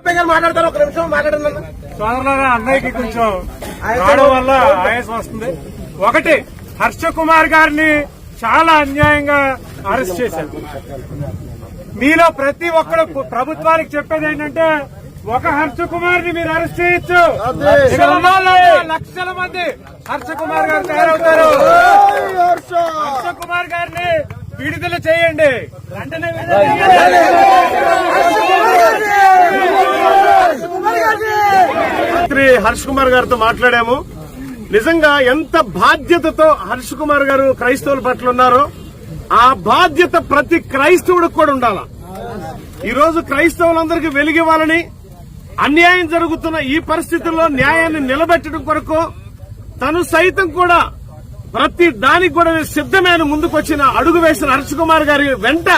బాబాయ్ గారు మాట్లాడతారు ఒక నిమిషం మాట్లాడండి సోదరులారా అన్నయ్యకి కొంచెం రావడం వల్ల ఆయాసం వస్తుంది. ఒకటి హర్ష కుమార్ గారిని చాలా అన్యాయంగా అరెస్ట్ చేశారు. మీలో ప్రతి ఒక్కరు ప్రభుత్వానికి చెప్పేది ఏంటంటే ఒక హర్ష కుమార్ని మీరు అరెస్ట్ చేయొచ్చు. లక్షల మంది హర్ష కుమార్ గారు తయారవుతారు. హర్ష కుమార్ గారిని విడుదల చేయండి. వెంటనే విడుదల మంత్రి హర్ష్ కుమార్ గారితో మాట్లాడాము. నిజంగా ఎంత బాధ్యతతో హర్ష్ కుమార్ గారు క్రైస్తవుల పట్ల ఉన్నారో ఆ బాధ్యత ప్రతి క్రైస్తవుడికి కూడా ఉండాల? ఈ రోజు క్రైస్తవులందరికీ వెలిగివ్వాలని అన్యాయం జరుగుతున్న ఈ పరిస్థితుల్లో న్యాయాన్ని నిలబెట్టడం కొరకు తను సైతం కూడా ప్రతి దానికి కూడా సిద్దమైన ముందుకొచ్చిన అడుగు వేసిన హర్ష్ కుమార్ గారి వెంట